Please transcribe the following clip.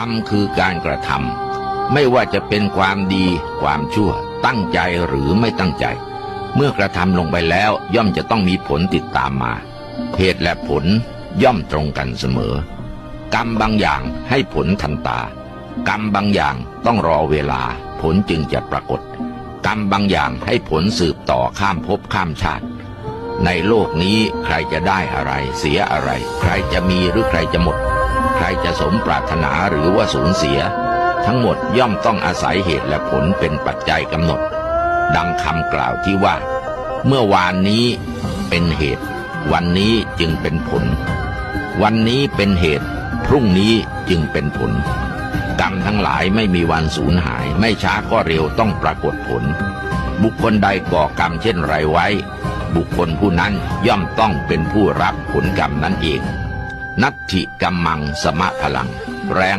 กรรมคือการกระทำไม่ว่าจะเป็นความดีความชั่ว ตั้งใจหรือไม่ตั้งใจ เมื่อกระทำลงไปแล้วย่อมจะต้องมีผลติดตามมาเหตุและผลย่อมตรงกันเสมอ กรรมบางอย่างให้ผลทันตา กรรมบางอย่างต้องรอเวลา ผลจึงจะปรากฏ กรรมบางอย่างให้ผลสืบต่อข้ามภพข้ามชาติ ในโลกนี้ใครจะได้อะไร เสียอะไร ใครจะมีหรือใครจะหมด ใครจะสมปรารถนาหรือว่าสูญเสีย ทั้งหมดย่อมต้องอาศัยเหตุและผลเป็นปัจจัยกำหนด ดังคำกล่าวที่ว่า เมื่อวานนี้เป็นเหตุ วันนี้จึงเป็นผล วันนี้เป็นเหตุ พรุ่งนี้จึงเป็นผล กรรมทั้งหลายไม่มีวันสูญหาย ไม่ช้าก็เร็วต้องปรากฏผล บุคคลใดก่อกรรมเช่นไรไว้ บุคคลผู้นั้นย่อมต้องเป็นผู้รับผลกรรมนั้นเอง นัตถิกัมมังสมะพลัง แรง